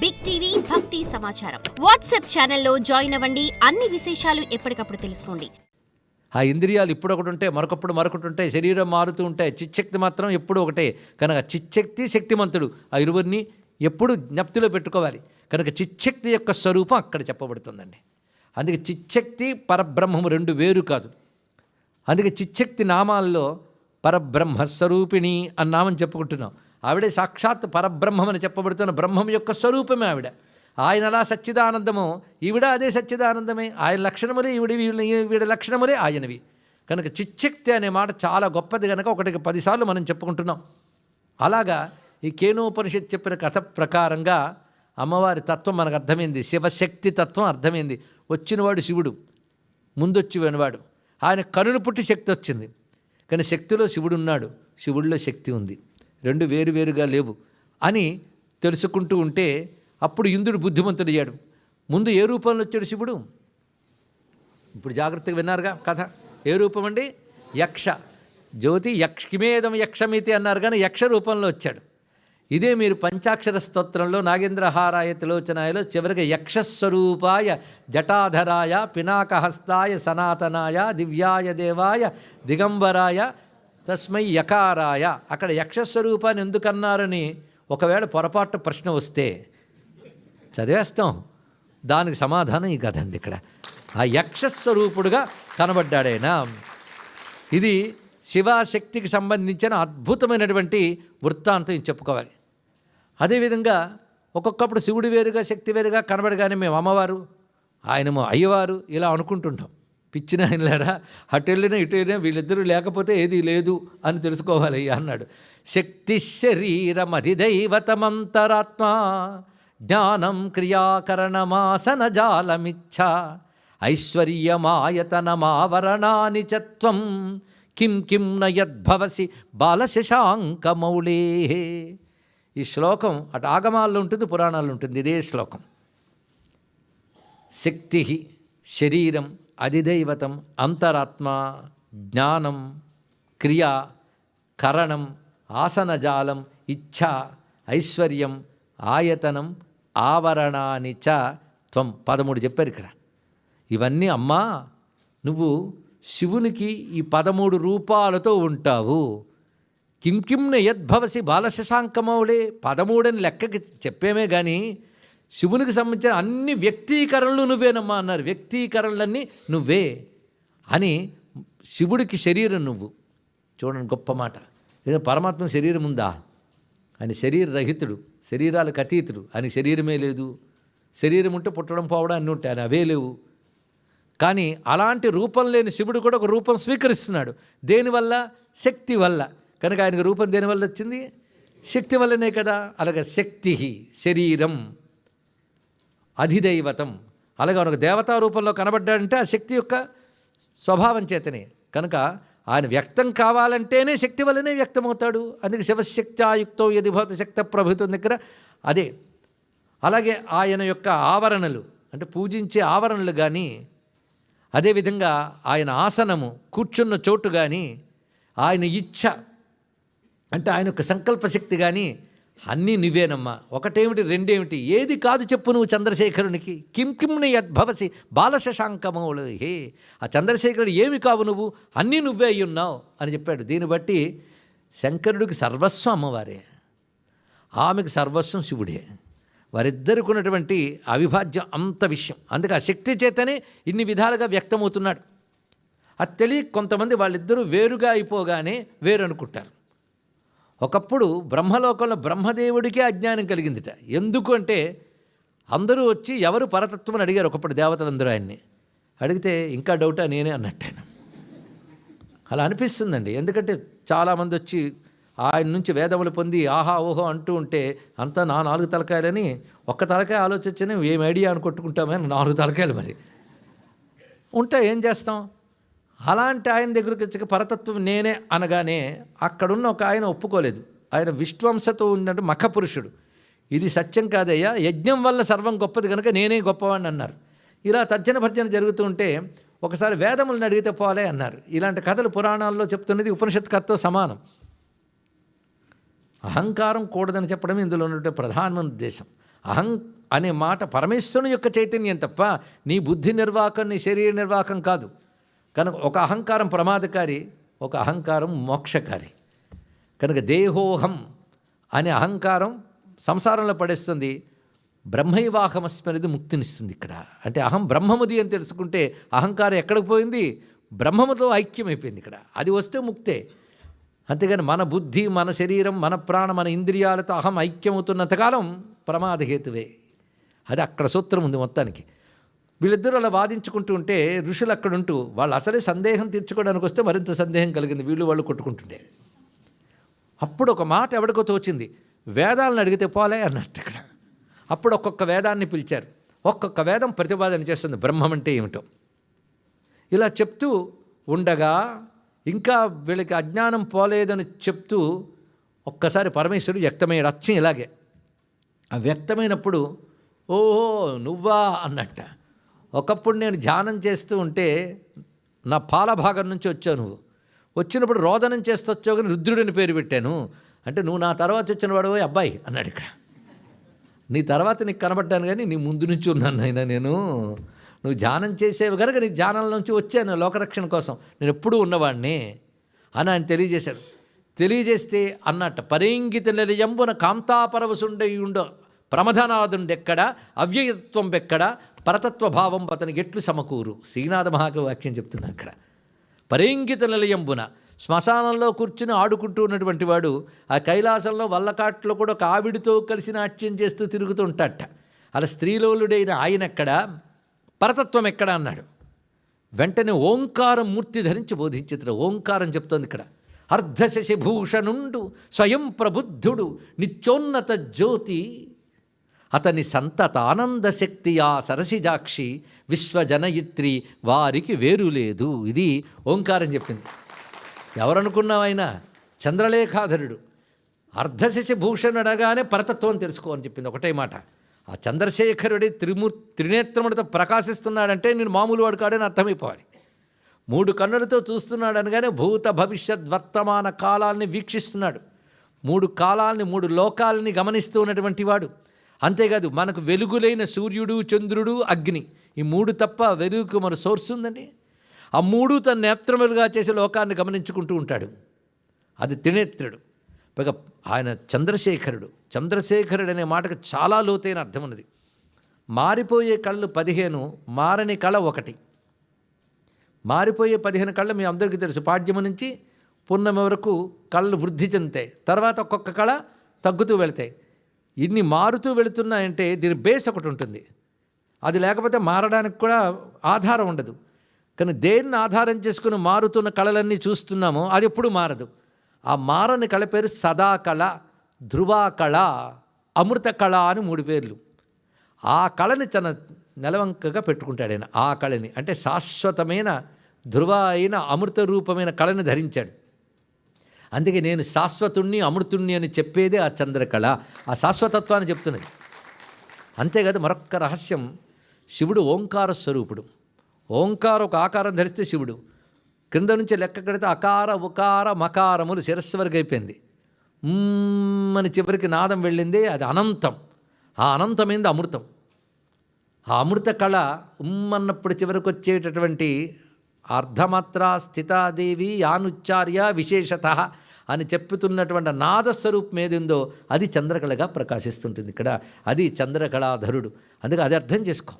Big TV భక్తి సమాచారం WhatsApp ఛానల్లో జాయిన్ అవ్వండి. అన్ని విశేషాలు ఎప్పటికప్పుడు తెలుసుకోండి. ఆ ఇంద్రియాలు ఇప్పుడు ఒకటి ఉంటాయి మరొకప్పుడు మరొకటి ఉంటాయి శరీరం మారుతూ ఉంటాయి చిచ్చక్తి మాత్రం ఎప్పుడు ఒకటే. కనుక చిచ్చక్తి శక్తిమంతుడు ఆ ఇరువురిని ఎప్పుడు జ్ఞప్తిలో పెట్టుకోవాలి. కనుక చిచ్చక్తి యొక్క స్వరూపం అక్కడ చెప్పబడుతుందండి. అందుకే చిచ్చక్తి పరబ్రహ్మము రెండు వేరు కాదు. అందుకే చిచ్చక్తి నామాల్లో పరబ్రహ్మ స్వరూపిణి అని నామం చెప్పుకుంటున్నాం. ఆవిడే సాక్షాత్ పరబ్రహ్మం అని చెప్పబడుతున్న బ్రహ్మం యొక్క స్వరూపమే ఆవిడ. ఆయన అలా సచ్చిదానందము ఈవిడ అదే సచ్చిదానందమే ఆయన లక్షణములే ఈవిడ వీళ్ళ ఈవిడ లక్షణములే ఆయనవి. కనుక చిచ్చక్తి అనే మాట చాలా గొప్పది కనుక ఒకటికి పదిసార్లు మనం చెప్పుకుంటున్నాం. అలాగా ఈ కేనోపనిషత్ చెప్పిన కథ ప్రకారంగా అమ్మవారి తత్వం మనకు అర్థమైంది శివశక్తి తత్వం అర్థమైంది. వచ్చినవాడు శివుడు ముందొచ్చి వినవాడు. ఆయన కనును పుట్టి శక్తి వచ్చింది. కానీ శక్తిలో శివుడు ఉన్నాడు శివుడిలో శక్తి ఉంది. రెండు వేరు వేరుగా లేవు అని తెలుసుకుంటూ ఉంటే అప్పుడు ఇంద్రుడు బుద్ధిమంతుడయ్యాడు. ముందు ఏ రూపంలో వచ్చాడు శివుడు? ఇప్పుడు జాగ్రత్తగా విన్నారుగా కథ. ఏ రూపం అండి? యక్ష. జ్యోతి యక్ష కిమేదం యక్షమితి అన్నారు కానీ యక్ష రూపంలో వచ్చాడు. ఇదే మీరు పంచాక్షర స్తోత్రంలో నాగేంద్రహారాయ తిలోచనాయలో చివరిగా యక్షస్వరూపాయ జటాధరాయ పినాకహస్తాయ సనాతనాయ దివ్యాయ దేవాయ దిగంబరాయ తస్మై యకారాయ. అక్కడ యక్షస్వరూపాన్ని ఎందుకన్నారని ఒకవేళ పొరపాటు ప్రశ్న వస్తే చదివేస్తాం. దానికి సమాధానం ఈ కథ అండి ఇక్కడ. ఆ యక్షస్వరూపుడుగా కనబడ్డాడైనా? ఇది శివశక్తికి సంబంధించిన అద్భుతమైనటువంటి వృత్తాంతం ఇది చెప్పుకోవాలి. అదేవిధంగా ఒక్కొక్కప్పుడు శివుడు వేరుగా శక్తి వేరుగా కనబడగానే మేము అమ్మవారు ఆయనమో అయ్యవారు ఇలా అనుకుంటుంటాం. పిచ్చిన ఆయనలారా? అటు వెళ్ళినా ఇటు వెళ్ళినా వీళ్ళిద్దరూ లేకపోతే ఏది లేదు అని తెలుసుకోవాలి అన్నాడు. శక్తి శరీరం అధిదైవతమంతరాత్మ జ్ఞానం క్రియాకరణమాసన జాలమిచ్చ ఐశ్వర్యమాయతనమావరణాని చత్వం కిం కిం నయద్భవసి బాలశశాంకమౌళే. ఈ శ్లోకం అటు ఆగమాల్లో ఉంటుంది పురాణాల్లో ఉంటుంది. ఇదే శ్లోకం. శక్తి శరీరం అధిదైవతం అంతరాత్మ జ్ఞానం క్రియ కరణం ఆసనజాలం ఇచ్ఛ ఐశ్వర్యం ఆయతనం ఆవరణాని చ త్వం. పదమూడు చెప్పారు ఇక్కడ. ఇవన్నీ అమ్మా నువ్వు శివునికి ఈ పదమూడు రూపాలతో ఉంటావు. కింకింన యద్భవసి బాలశశాంకమౌళే. పదమూడని లెక్కకి చెప్పేమే కానీ శివునికి సంబంధించిన అన్ని వ్యక్తీకరణలు నువ్వేనమ్మా అన్నారు. వ్యక్తీకరణలన్నీ నువ్వే అని శివుడికి శరీరం నువ్వు. చూడండి గొప్ప మాట. ఏదో పరమాత్మ శరీరం ఉందా? ఆయన శరీర రహితుడు శరీరాలకు అతీతుడు. ఆయన శరీరమే లేదు. శరీరం ఉంటే పుట్టడం పోవడం అన్నీ ఉంటాయి. ఆయన అవే లేవు. కానీ అలాంటి రూపం లేని శివుడు కూడా ఒక రూపం స్వీకరిస్తున్నాడు. దేనివల్ల శక్తి వల్ల. కనుక ఆయనకు రూపం దేనివల్ల వచ్చింది? శక్తి వల్లనే కదా. అలాగే శక్తి శరీరం. అధిదైవతం. అలాగే ఒక దేవతా రూపంలో కనబడ్డాడంటే ఆ శక్తి యొక్క స్వభావం చేతనే. కనుక ఆయన వ్యక్తం కావాలంటేనే శక్తి వల్లనే వ్యక్తమవుతాడు. అందుకే శివశక్త్యాయుక్తో యది భవత శక్త ప్రభుత్వం దగ్గర అదే. అలాగే ఆయన యొక్క ఆవరణలు అంటే పూజించే ఆవరణలు కానీ అదేవిధంగా ఆయన ఆసనము కూర్చున్న చోటు కానీ ఆయన ఇచ్ఛ అంటే ఆయన యొక్క సంకల్ప శక్తి కానీ అన్నీ నువ్వేనమ్మా. ఒకటేమిటి రెండేమిటి? ఏది కాదు చెప్పు నువ్వు చంద్రశేఖరునికి. కిం కింని యద్భవసి బాలశశాంకమౌళ. హే ఆ చంద్రశేఖరుడు ఏమి కావు నువ్వు? అన్నీ నువ్వే అయి ఉన్నావు అని చెప్పాడు. దీన్ని బట్టి శంకరుడికి సర్వస్వం అమ్మవారే. ఆమెకు సర్వస్వం శివుడే. వారిద్దరికి ఉన్నటువంటి అవిభాజ్యం అంత విషయం. అందుకే ఆ శక్తి చేతనే ఇన్ని విధాలుగా వ్యక్తమవుతున్నాడు. అది తెలియ కొంతమంది వాళ్ళిద్దరూ వేరుగా అయిపోగానే వేరు అనుకుంటారు ఒకప్పుడు బ్రహ్మలోకంలో బ్రహ్మదేవుడికే అజ్ఞానం కలిగిందిట. ఎందుకు అంటే అందరూ వచ్చి ఎవరు పరతత్వం అని అడిగారు ఒకప్పుడు దేవతలందరూ ఆయన్ని. అడిగితే ఇంకా డౌటా నేనే అన్నట్టు అలా అనిపిస్తుందండి. ఎందుకంటే చాలామంది వచ్చి ఆయన నుంచి వేదములు పొంది ఆహా ఓహో అంటూ ఉంటే అంతా నా నాలుగు తలకాయలని ఒక్క తలకాయ ఆలోచించని ఏం ఐడియా అని కొట్టుకుంటామని నాలుగు తలకాయలు మరి. ఉంటే ఏం చేస్తాం? అలాంటి ఆయన దగ్గరికి వచ్చి పరతత్వం నేనే అనగానే అక్కడున్న ఒక ఆయన ఒప్పుకోలేదు. ఆయన విశ్వంసతో ఉన్నట్టు మఖపురుషుడు. ఇది సత్యం కాదయ్యా యజ్ఞం వల్ల సర్వం గొప్పది కనుక నేనే గొప్పవాడిని అన్నారు. ఇలా తర్జన భర్జన జరుగుతూ ఉంటే ఒకసారి వేదములను అడిగితే పోలే అన్నారు. ఇలాంటి కథలు పురాణాల్లో చెప్తున్నది ఉపనిషత్ కథతో సమానం. అహంకారం కూడదని చెప్పడం ఇందులో ఉన్నటువంటి ప్రధానమైన ఉద్దేశం అహం అనే మాట పరమేశ్వరుని యొక్క చైతన్యం తప్ప నీ బుద్ధి నిర్వాహకం నీ శరీర నిర్వాహకం కాదు. కనుక ఒక అహంకారం ప్రమాదకారి ఒక అహంకారం మోక్షకారి. కనుక దేహోహం అనే అహంకారం సంసారంలో పడేస్తుంది. బ్రహ్మైవాహమస్మి అనేది ముక్తినిస్తుంది ఇక్కడ. అంటే అహం బ్రహ్మముది అని తెలుసుకుంటే అహంకారం ఎక్కడికి పోయింది? బ్రహ్మముతో ఐక్యమైపోయింది ఇక్కడ. అది వస్తే ముక్తే. అంతేగాని మన బుద్ధి మన శరీరం మన ప్రాణం మన ఇంద్రియాలతో అహం ఐక్యమవుతున్నంతకాలం ప్రమాదహేతువే. అది అక్కడ సూత్రం ఉంది మొత్తానికి. వీళ్ళిద్దరూ అలా వాదించుకుంటూ ఉంటే ఋషులు అక్కడ ఉంటూ వాళ్ళు అసలే సందేహం తీర్చుకోవడానికి వస్తే మరింత సందేహం కలిగింది. వీళ్ళు వాళ్ళు కొట్టుకుంటుండే. అప్పుడు ఒక మాట ఎవడికో తోచింది. వేదాలను అడిగితే పోలే అన్నట్టు ఇక్కడ. అప్పుడు ఒక్కొక్క వేదాన్ని పిలిచారు. ఒక్కొక్క వేదం ప్రతిపాదన చేస్తుంది. బ్రహ్మం అంటే ఏమిటో. ఇలా చెప్తూ ఉండగా ఇంకా వీళ్ళకి అజ్ఞానం పోలేదని చెప్తూ ఒక్కసారి పరమేశ్వరుడు వ్యక్తమయ్యాడు. అచ్చం ఇలాగే. ఆ వ్యక్తమైనప్పుడు ఓహో నువ్వా అన్నట్ట. ఒకప్పుడు నేను ధ్యానం చేస్తూ ఉంటే నా పాల భాగం నుంచి వచ్చావు నువ్వు. వచ్చినప్పుడు రోదనం చేస్తూ వచ్చావు కానీ రుద్రుడిని పేరు పెట్టాను. అంటే నువ్వు నా తర్వాత వచ్చిన వాడు అబ్బాయి అన్నాడు ఇక్కడ. నీ తర్వాత నీకు కనబడ్డాను కానీ నీ ముందు నుంచి ఉన్నాను అయినా నేను. నువ్వు ధ్యానం చేసేవి కనుక నీ ధ్యానం నుంచి వచ్చాను లోకరక్షణ కోసం. నేను ఎప్పుడూ ఉన్నవాడిని అని ఆయన తెలియజేశాడు. తెలియజేస్తే అన్నట్ట పరేంగిత నిలయంబున కాంతాపరవసుండయుండ ప్రమధనాదుండెక్కడ అవ్యయత్వం ఎక్కడ పరతత్వ భావం అతనికి ఎట్లు సమకూరు. శ్రీనాథ మహాకవి వాక్యం చెప్తున్నా అక్కడ. పరేంగిత నిలయంబున శ్మశానంలో కూర్చుని ఆడుకుంటూ ఉన్నటువంటి వాడు ఆ కైలాసంలో వల్లకాట్లో కూడా ఒక ఆవిడితో కలిసి నాట్యం చేస్తూ తిరుగుతూ ఉంటాడట అలా స్త్రీలోలుడైన ఆయన ఎక్కడ పరతత్వం ఎక్కడ అన్నాడు. వెంటనే ఓంకారం మూర్తి ధరించి బోధించిత్ర ఓంకారం చెప్తోంది ఇక్కడ. అర్ధశశిభూషణుండు స్వయం ప్రబుద్ధుడు నిత్యోన్నత జ్యోతి అతని సంతతానంద శక్తి ఆ సరసిజాక్షి విశ్వజనయిత్రి వారికి వేరు లేదు. ఇది ఓంకారం చెప్పింది. ఎవరనుకున్నావు ఆయన? చంద్రలేఖాధరుడు. అర్ధశశి భూషణ్ అనగానే పరతత్వం తెలుసుకో అని చెప్పింది ఒకటే మాట. ఆ చంద్రశేఖరుడి త్రిమూర్ త్రినేత్రముడితో ప్రకాశిస్తున్నాడంటే నేను మామూలు వాడు కాడని అర్థమైపోవాలి. మూడు కన్నులతో చూస్తున్నాడు అనగానే భూత భవిష్యత్ వర్తమాన కాలాల్ని వీక్షిస్తున్నాడు. మూడు కాలాల్ని మూడు లోకాలని గమనిస్తూ ఉన్నటువంటి వాడు. అంతేకాదు మనకు వెలుగులైన సూర్యుడు చంద్రుడు అగ్ని ఈ మూడు తప్ప వెలుగుకు మన సోర్స్ ఉందండి. ఆ మూడు తన నేత్రములుగా చేసే లోకాన్ని గమనించుకుంటూ ఉంటాడు. అది త్రినేత్రుడు. పైగా ఆయన చంద్రశేఖరుడు. చంద్రశేఖరుడు అనే మాటకు చాలా లోతైన అర్థం ఉన్నది. మారిపోయే కళ్ళు పదిహేను మారని కళ ఒకటి. మారిపోయే పదిహేను కళ్ళు మీ అందరికీ తెలుసు. పాడ్యము నుంచి పున్నమి వరకు కళ్ళు వృద్ధి చెందుతాయి. తర్వాత ఒక్కొక్క కళ తగ్గుతూ వెళతాయి. ఇన్ని మారుతూ వెళుతున్నాయంటే దీని బేస్ ఒకటి ఉంటుంది. అది లేకపోతే మారడానికి కూడా ఆధారం ఉండదు. కానీ దేన్ని ఆధారం చేసుకుని మారుతున్న కళలన్నీ చూస్తున్నామో అది ఎప్పుడు మారదు. ఆ మారని కళ పేరు సదా కళ ధ్రువా కళ అమృత కళ అని మూడు పేర్లు. ఆ కళని తన నెలవంకగా పెట్టుకుంటాడు ఆయన. ఆ కళని అంటే శాశ్వతమైన ధ్రువ అయిన అమృత రూపమైన కళని ధరించాడు. అందుకే నేను శాశ్వతుణ్ణి అమృతుణ్ణి అని చెప్పేదే ఆ చంద్రకళ. ఆ శాశ్వతత్వాన్ని చెప్తున్నది. అంతేకాదు మరొక్క రహస్యం. శివుడు ఓంకార స్వరూపుడు. ఓంకార ఒక ఆకారం ధరిస్తే శివుడు. క్రింద నుంచి లెక్క కడితే అకార ఉకార మకారములు శిరస్సు వరకు అయిపోయింది అని చివరికి నాదం వెళ్ళింది అది అనంతం. ఆ అనంతమైంది అమృతం. ఆ అమృత కళ ఉమ్మన్నప్పుడు చివరికి వచ్చేటటువంటి అర్ధమాత్ర స్థితాదేవి యానుచ్చార్య విశేషత అని చెప్పుతున్నటువంటి నాదస్వరూపం ఏదిందో అది చంద్రకళగా ప్రకాశిస్తుంటుంది ఇక్కడ. అది చంద్రకళాధరుడు. అందుకే అది అర్థం చేసుకో.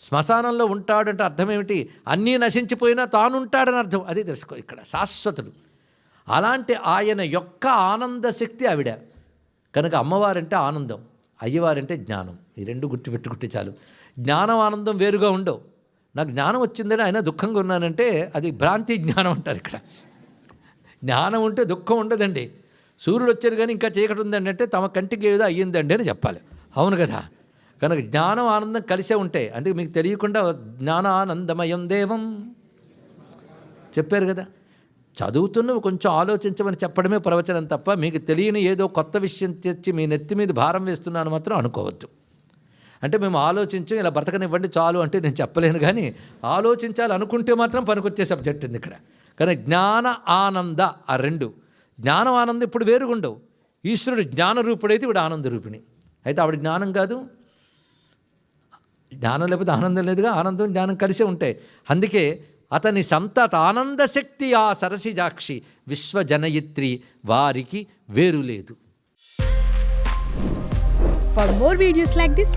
శ్మశానంలో ఉంటాడంటే అర్థం ఏమిటి అన్నీ నశించిపోయినా తానుంటాడని అర్థం. అది తెలుసుకో ఇక్కడ. శాశ్వతుడు. అలాంటి ఆయన యొక్క ఆనంద శక్తి ఆవిడ. కనుక అమ్మవారంటే ఆనందం. అయ్యవారంటే జ్ఞానం. ఈ రెండు గుర్తుపెట్టుకుంటే చాలు. జ్ఞానం ఆనందం వేరుగా ఉండవు. నాకు జ్ఞానం వచ్చిందని ఆయన దుఃఖంగా ఉన్నానంటే అది భ్రాంతి జ్ఞానం అంటారు ఇక్కడ. జ్ఞానం ఉంటే దుఃఖం ఉండదండి. సూర్యుడు వచ్చారు కానీ ఇంకా చీకటి ఉందండి అంటే తమ కంటికి ఏదో అయ్యిందండి అని చెప్పాలి. అవును కదా? కనుక జ్ఞానం ఆనందం కలిసే ఉంటాయి అందుకే మీకు తెలియకుండా జ్ఞానానందమయం దేవం. చెప్పారు కదా? చదువుతున్నవి కొంచెం ఆలోచించమని చెప్పడమే ప్రవచనం తప్ప మీకు తెలియని ఏదో కొత్త విషయం తెచ్చి మీ నెత్తి మీద భారం వేస్తున్నాను మాత్రం అనుకోవద్దు. అంటే మేము ఆలోచించం ఇలా బ్రతకనివ్వండి చాలు అంటే నేను చెప్పలేను కానీ ఆలోచించాలి అనుకుంటే మాత్రం పనికొచ్చే సబ్జెక్ట్ ఉంది ఇక్కడ. కానీ జ్ఞాన ఆనంద ఆ రెండు. జ్ఞానం ఆనందం ఇప్పుడు వేరుగుండవు. ఈశ్వరుడు జ్ఞానరూపుడైతే ఇప్పుడు ఆనంద రూపిణి. అయితే ఆవిడ జ్ఞానం కాదు. జ్ఞానం లేకపోతే ఆనందం లేదుగా ఆనందం జ్ఞానం కలిసే ఉంటాయి. అందుకే అతని సంతత ఆనందశక్తి ఆ సరసిజాక్షి విశ్వజనయిత్రి వారికి వేరు లేదు. For more videos like this